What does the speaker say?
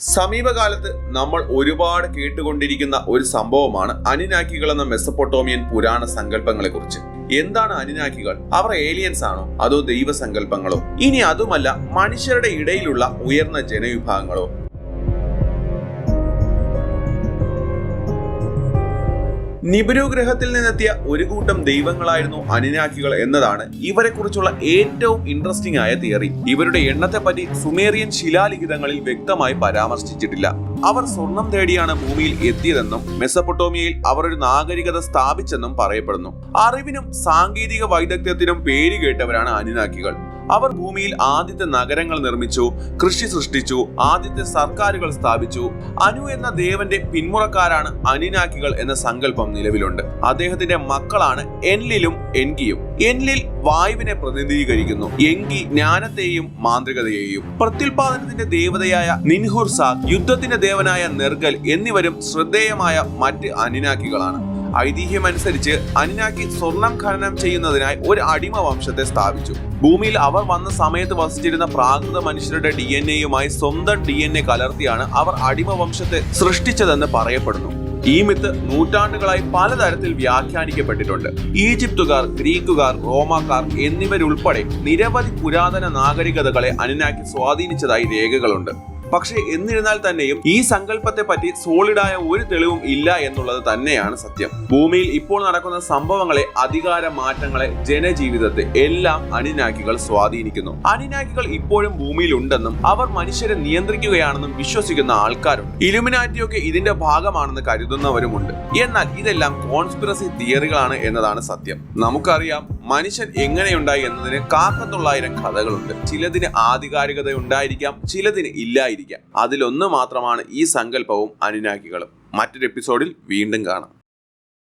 സമീപകാലത്ത് നമ്മൾ ഒരുപാട് കേട്ടുകൊണ്ടിരിക്കുന്ന ഒരു സംഭവമാണ് അനിനാക്കികൾ എന്ന മെസ്സപ്പൊട്ടോമിയൻ പുരാണ സങ്കല്പങ്ങളെ കുറിച്ച് എന്താണ് അനിനാക്കികൾ? അവർ ഏലിയൻസ് ആണോ? അതോ ദൈവസങ്കല്പങ്ങളോ? ഇനി അതുമല്ല മനുഷ്യരുടെ ഇടയിലുള്ള ഉയർന്ന ജനവിഭാഗങ്ങളോ? നിബുരു ഗ്രഹത്തിൽ നിന്നെത്തിയ ഒരു കൂട്ടം ദൈവങ്ങളായിരുന്നു അനിനാക്കികൾ എന്നതാണ് ഇവരെ കുറിച്ചുള്ള ഏറ്റവും ഇൻട്രസ്റ്റിംഗ് ആയ തിയറി ഇവരുടെ എണ്ണത്തെപ്പറ്റി സുമേറിയൻ ശിലാലിഖിതങ്ങളിൽ വ്യക്തമായി പരാമർശിച്ചിട്ടില്ല. അവർ സ്വർണം തേടിയാണ് ഭൂമിയിൽ എത്തിയതെന്നും മെസ്സപ്പൊട്ടോമിയയിൽ അവർ ഒരു നാഗരികത സ്ഥാപിച്ചെന്നും പറയപ്പെടുന്നു. അറിവിനും സാങ്കേതിക വൈദഗ്ധ്യത്തിനും പേരുകേട്ടവരാണ് അനിനാക്കികൾ. അവർ ഭൂമിയിൽ ആദ്യത്തെ നഗരങ്ങൾ നിർമ്മിച്ചു കൃഷി സൃഷ്ടിച്ചു ആദ്യത്തെ സർക്കാരുകൾ സ്ഥാപിച്ചു. അനു എന്ന ദേവന്റെ പിന്മുറക്കാരാണ് അനിനാക്കികൾ എന്ന സങ്കല്പം നിലവിലുണ്ട്. അദ്ദേഹത്തിന്റെ മക്കളാണ് എൻലിലും എൻകിയും. എൻലിൽ വായുവിനെ പ്രതിനിധീകരിക്കുന്നു. എങ്കി ജ്ഞാനത്തെയും മാന്ത്രികതയെയും. പ്രത്യുൽപാദനത്തിന്റെ ദേവതയായ നിൻഹുർ യുദ്ധത്തിന്റെ ദേവനായ നെർഗൽ എന്നിവരും ശ്രദ്ധേയമായ മറ്റ് അനിനാക്കികളാണ്. ഐതിഹ്യമനുസരിച്ച് അനിനാക്കി സ്വർണം ഖനനം ചെയ്യുന്നതിനായി ഒരു അടിമ വംശത്തെ സ്ഥാപിച്ചു. ഭൂമിയിൽ അവർ വന്ന സമയത്ത് വസിച്ചിരുന്ന പ്രാകൃത മനുഷ്യരുടെ ഡി എൻ എയുമായി സ്വന്തം ഡി എൻ എ കലർത്തിയാണ് അവർ അടിമ വംശത്തെ സൃഷ്ടിച്ചതെന്ന് പറയപ്പെടുന്നു. ഈ മിത്ത് നൂറ്റാണ്ടുകളായി പലതരത്തിൽ വ്യാഖ്യാനിക്കപ്പെട്ടിട്ടുണ്ട്. ഈജിപ്തുകാർ ഗ്രീക്കുകാർ റോമാക്കാർ എന്നിവരുൾപ്പെടെ നിരവധി പുരാതന നാഗരികതകളെ അനിനാക്കി സ്വാധീനിച്ചതായി രേഖകളുണ്ട്. പക്ഷേ എന്നിരുന്നാൽ തന്നെയും ഈ സങ്കല്പത്തെ പറ്റി സോളിഡായ ഒരു തെളിവും ഇല്ല എന്നുള്ളത് തന്നെയാണ് സത്യം. ഭൂമിയിൽ ഇപ്പോൾ നടക്കുന്ന സംഭവങ്ങളെ അധികാര മാറ്റങ്ങളെ ജനജീവിതത്തെ എല്ലാം അണിനാക്കികൾ സ്വാധീനിക്കുന്നു. അണിനാക്കികൾ ഇപ്പോഴും ഭൂമിയിൽ ഉണ്ടെന്നും അവർ മനുഷ്യരെ നിയന്ത്രിക്കുകയാണെന്നും വിശ്വസിക്കുന്ന ആൾക്കാരുണ്ട് ഇലുമിനാറ്റിയൊക്കെ ഇതിന്റെ ഭാഗമാണെന്ന് കരുതുന്നവരുമുണ്ട്. എന്നാൽ ഇതെല്ലാം കോൺസ്പിറസി തിയറികളാണ് എന്നതാണ് സത്യം. നമുക്കറിയാം മനുഷ്യൻ എങ്ങനെയുണ്ടായി എന്നതിന് കാക്കത്തൊള്ളായിരം കഥകളുണ്ട്. ചിലതിന് ആധികാരികത ഉണ്ടായിരിക്കാം ചിലതിന് ഇല്ലായിരിക്കാം. അതിലൊന്ന് മാത്രമാണ് ഈ സങ്കല്പവും അനുനാക്കികളും മറ്റൊരു എപ്പിസോഡിൽ വീണ്ടും കാണാം.